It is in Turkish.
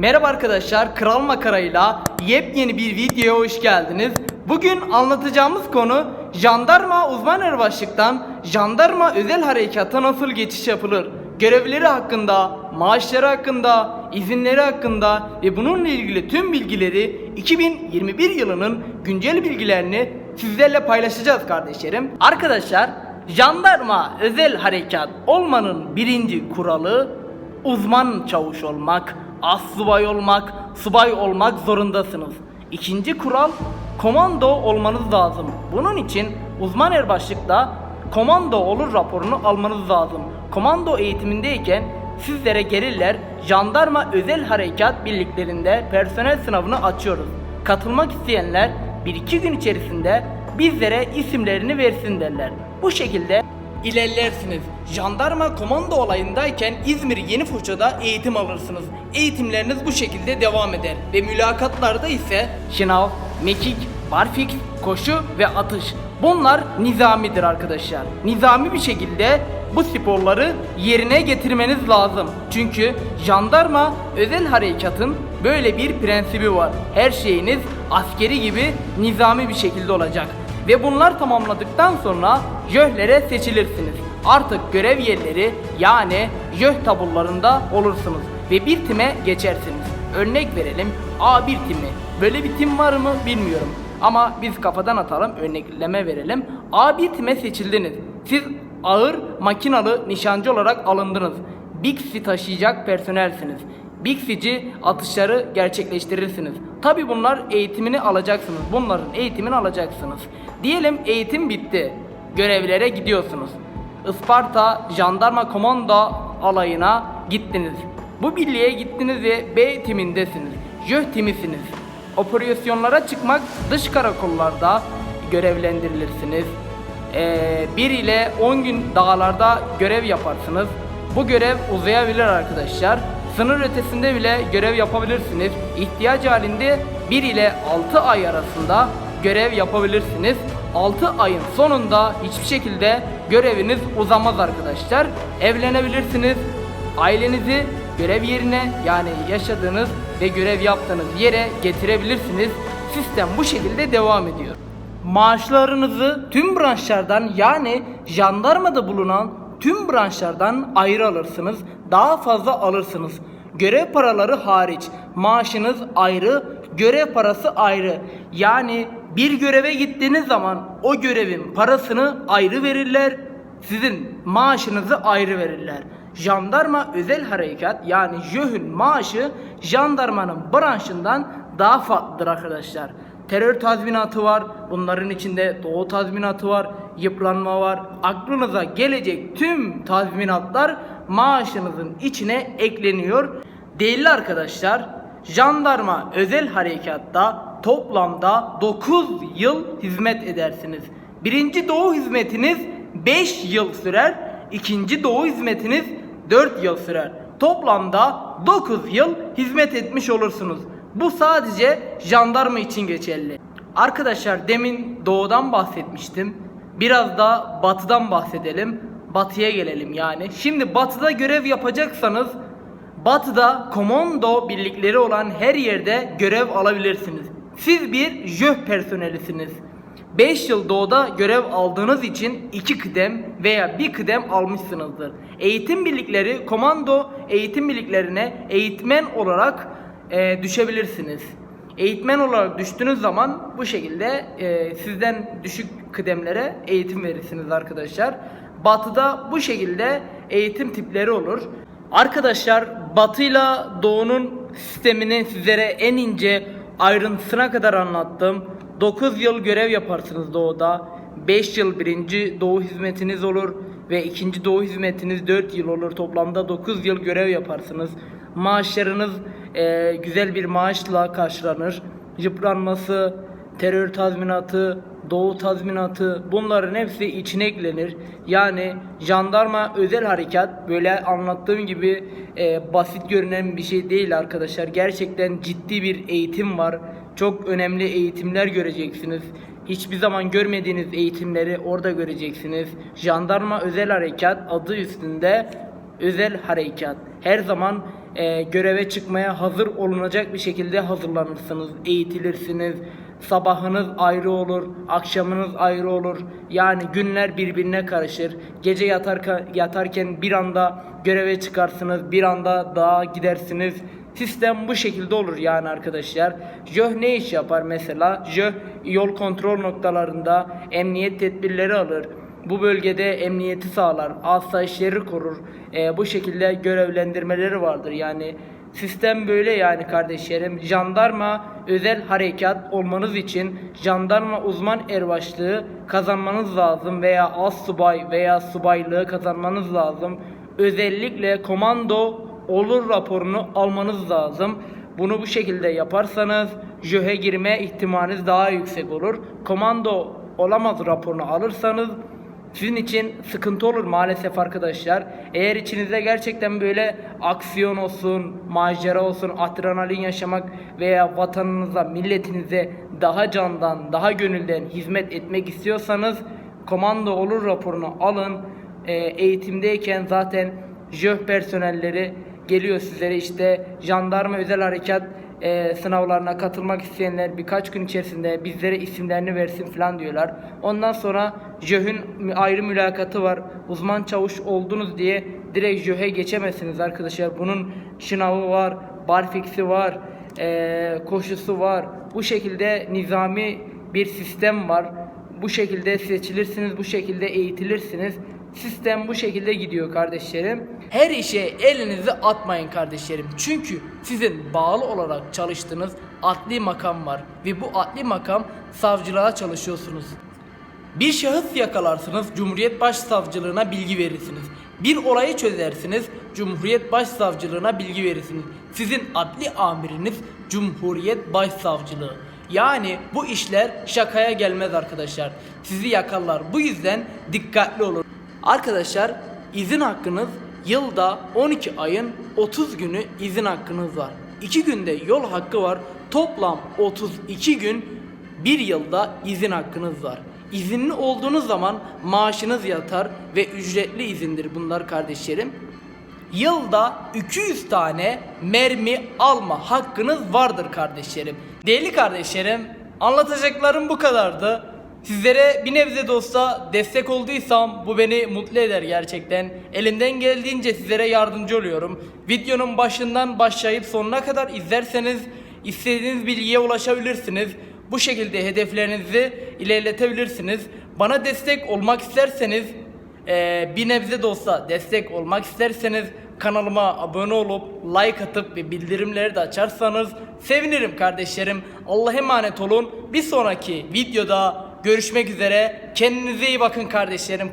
Merhaba arkadaşlar, Kral Makara'yla yepyeni bir videoya hoş geldiniz. Bugün anlatacağımız konu jandarma uzman erbaşlıktan jandarma özel harekata nasıl geçiş yapılır? Görevleri hakkında, maaşları hakkında, izinleri hakkında ve bununla ilgili tüm bilgileri 2021 yılının güncel bilgilerini sizlerle paylaşacağız kardeşlerim. Arkadaşlar, jandarma özel harekat olmanın birinci kuralı uzman çavuş olmak, assubay olmak, subay olmak zorundasınız. İkinci kural komando olmanız lazım. Bunun için uzman erbaşlıkta komando olur raporunu almanız lazım. Komando eğitimindeyken sizlere gelirler jandarma özel harekat birliklerinde personel sınavını açıyoruz. Katılmak isteyenler 1-2 gün içerisinde bizlere isimlerini versin derler. Bu şekilde ilerlersiniz. Jandarma komando olayındayken İzmir Yeni Foça'da eğitim alırsınız. Eğitimleriniz bu şekilde devam eder ve mülakatlarda ise şınav, mekik, barfix, koşu ve atış. Bunlar nizamidir arkadaşlar. Nizami bir şekilde bu sporları yerine getirmeniz lazım. Çünkü jandarma özel harekatın böyle bir prensibi var. Her şeyiniz askeri gibi nizami bir şekilde olacak. Ve bunlar tamamladıktan sonra jöhlere seçilirsiniz. Artık görev yerleri yani jöh taburlarında olursunuz ve bir time geçersiniz. Örnek verelim A1 timi. Böyle bir tim var mı bilmiyorum. Ama biz kafadan atalım örnekleme verelim. A1 time seçildiniz. Siz ağır makinalı nişancı olarak alındınız. Bixi taşıyacak personelsiniz. Bixici atışları gerçekleştirirsiniz. Tabi bunlar eğitimini alacaksınız. Bunların eğitimini alacaksınız. Diyelim eğitim bitti. Görevlere gidiyorsunuz. Isparta Jandarma Komando alayına gittiniz. Bu birliğe gittiniz ve B timindesiniz. Jöh timisiniz. Operasyonlara çıkmak dış karakollarda görevlendirilirsiniz. Ee, 1 ile 10 gün dağlarda görev yaparsınız. Bu görev uzayabilir arkadaşlar. Sınır ötesinde bile görev yapabilirsiniz. İhtiyaç halinde 1 ile 6 ay arasında görev yapabilirsiniz. 6 ayın sonunda hiçbir şekilde göreviniz uzamaz arkadaşlar. Evlenebilirsiniz. Ailenizi görev yerine yani yaşadığınız ve görev yaptığınız yere getirebilirsiniz. Sistem bu şekilde devam ediyor. Maaşlarınızı tüm branşlardan yani jandarmada bulunan tüm branşlardan ayrı alırsınız. Daha fazla alırsınız. Görev paraları hariç maaşınız ayrı, görev parası ayrı. Yani bir göreve gittiğiniz zaman o görevin parasını ayrı verirler. Sizin maaşınızı ayrı verirler. Jandarma özel harekat yani JÖH'ün maaşı jandarmanın branşından daha farklıdır arkadaşlar. Terör tazminatı var. Bunların içinde doğu tazminatı var. Yıpranma var. Aklınıza gelecek tüm tazminatlar maaşınızın içine ekleniyor. Değerli arkadaşlar, jandarma özel harekatta toplamda 9 yıl hizmet edersiniz. Birinci doğu hizmetiniz 5 yıl sürer. ikinci doğu hizmetiniz 4 yıl sürer. Toplamda 9 yıl hizmet etmiş olursunuz. Bu sadece jandarma için geçerli. Arkadaşlar demin doğudan bahsetmiştim. Biraz da batıdan bahsedelim. Batıya gelelim yani. Şimdi batıda görev yapacaksanız batıda komando birlikleri olan her yerde görev alabilirsiniz. Siz bir jöh personelisiniz. 5 yıl doğuda görev aldığınız için 2 kıdem veya 1 kıdem almışsınızdır. Eğitim birlikleri komando eğitim birliklerine eğitmen olarak e, düşebilirsiniz. Eğitmen olarak düştüğünüz zaman bu şekilde e, sizden düşük kıdemlere eğitim verirsiniz arkadaşlar. Batıda bu şekilde eğitim tipleri olur. Arkadaşlar batıyla doğunun sistemini sizlere en ince ayrıntısına kadar anlattım. 9 yıl görev yaparsınız doğuda. 5 yıl birinci doğu hizmetiniz olur ve ikinci doğu hizmetiniz 4 yıl olur. Toplamda 9 yıl görev yaparsınız. Maaşlarınız e, güzel bir maaşla karşılanır. Yıpranması, terör tazminatı, doğu tazminatı bunların hepsi içine eklenir. Yani jandarma özel harekat böyle anlattığım gibi e, basit görünen bir şey değil arkadaşlar. Gerçekten ciddi bir eğitim var. Çok önemli eğitimler göreceksiniz. Hiçbir zaman görmediğiniz eğitimleri orada göreceksiniz. Jandarma özel harekat adı üstünde özel harekat. Her zaman e, göreve çıkmaya hazır olunacak bir şekilde hazırlanırsınız, eğitilirsiniz. Sabahınız ayrı olur, akşamınız ayrı olur. Yani günler birbirine karışır. Gece yatarken, yatarken bir anda göreve çıkarsınız, bir anda dağa gidersiniz. Sistem bu şekilde olur yani arkadaşlar. JÖH ne iş yapar mesela? JÖH yol kontrol noktalarında emniyet tedbirleri alır. Bu bölgede emniyeti sağlar, asayişleri korur. Ee, bu şekilde görevlendirmeleri vardır. Yani sistem böyle yani kardeşlerim. Jandarma özel harekat olmanız için jandarma uzman erbaşlığı kazanmanız lazım veya az subay veya subaylığı kazanmanız lazım. Özellikle komando olur raporunu almanız lazım. Bunu bu şekilde yaparsanız JÖH'e girme ihtimaliniz daha yüksek olur. Komando olamaz raporunu alırsanız sizin için sıkıntı olur maalesef arkadaşlar. Eğer içinizde gerçekten böyle aksiyon olsun, macera olsun, adrenalin yaşamak veya vatanınıza, milletinize daha candan, daha gönülden hizmet etmek istiyorsanız komando olur raporunu alın. Ee, eğitimdeyken zaten JÖH personelleri geliyor sizlere işte jandarma özel harekat e, sınavlarına katılmak isteyenler birkaç gün içerisinde bizlere isimlerini versin falan diyorlar. Ondan sonra JÖH'ün ayrı mülakatı var. Uzman çavuş oldunuz diye direkt JÖH'e geçemezsiniz arkadaşlar. Bunun sınavı var, barfiksi var, e, koşusu var. Bu şekilde nizami bir sistem var. Bu şekilde seçilirsiniz, bu şekilde eğitilirsiniz. Sistem bu şekilde gidiyor kardeşlerim. Her işe elinizi atmayın kardeşlerim. Çünkü sizin bağlı olarak çalıştığınız adli makam var. Ve bu adli makam savcılığa çalışıyorsunuz. Bir şahıs yakalarsınız, Cumhuriyet Başsavcılığına bilgi verirsiniz. Bir olayı çözersiniz, Cumhuriyet Başsavcılığına bilgi verirsiniz. Sizin adli amiriniz Cumhuriyet Başsavcılığı. Yani bu işler şakaya gelmez arkadaşlar. Sizi yakarlar. Bu yüzden dikkatli olun. Arkadaşlar izin hakkınız yılda 12 ayın 30 günü izin hakkınız var. 2 günde yol hakkı var. Toplam 32 gün bir yılda izin hakkınız var. İzinli olduğunuz zaman maaşınız yatar ve ücretli izindir bunlar kardeşlerim. Yılda 200 tane mermi alma hakkınız vardır kardeşlerim. Değerli kardeşlerim, anlatacaklarım bu kadardı. Sizlere bir nebze de destek olduysam bu beni mutlu eder gerçekten. Elimden geldiğince sizlere yardımcı oluyorum. Videonun başından başlayıp sonuna kadar izlerseniz istediğiniz bilgiye ulaşabilirsiniz. Bu şekilde hedeflerinizi ilerletebilirsiniz. Bana destek olmak isterseniz ee, bir nebze de olsa destek olmak isterseniz kanalıma abone olup like atıp ve bildirimleri de açarsanız sevinirim kardeşlerim. Allah'a emanet olun. Bir sonraki videoda görüşmek üzere. Kendinize iyi bakın kardeşlerim.